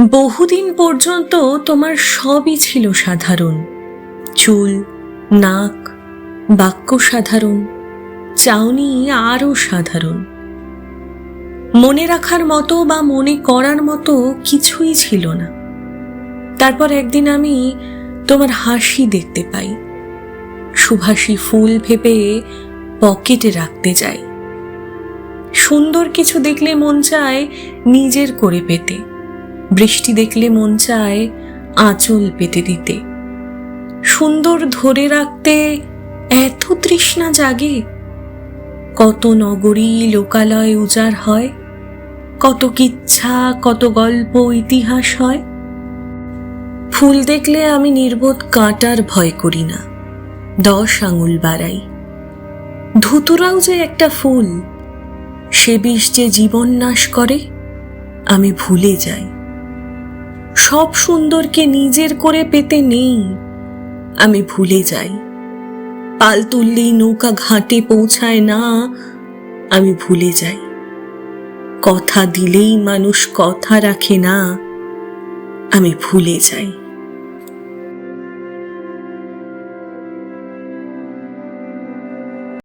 বহুদিন পর্যন্ত তোমার সবই ছিল সাধারণ। চুল, নাক, বাক্য সাধারণ, চাউনি আরও সাধারণ। মনে রাখার মতো বা মনে করার মতো কিছুই ছিল না। তারপর একদিন আমি তোমার হাসি দেখতে পাই। সুভাষী ফুল ভেবে পকেটে রাখতে যাই। সুন্দর কিছু দেখলে মন চায় নিজের করে পেতে। বৃষ্টি দেখলে মন চায় আঁচল পেতে দিতে। সুন্দর ধরে রাখতে এত তৃষ্ণা জাগে। কত নগরী লোকালয় উজাড় হয়। কত কিচ্ছা, কত গল্প, ইতিহাস হয়। ফুল দেখলে আমি নির্বোধ কাঁটার ভয় করি না। দশ আঙুল বাড়াই। ধুতুরাও যে একটা ফুল, সে বিষ যে জীবন নাশ করে, আমি ভুলে যাই। সব সুন্দরকে নিজের করে পেতে নেই। আমি ভুলে যাই। পাল তুললেই নৌকা ঘাটে পৌঁছায় না, আমি ভুলে যাই। কথা দিলেই মানুষ কথা রাখে না, আমি ভুলে যাই।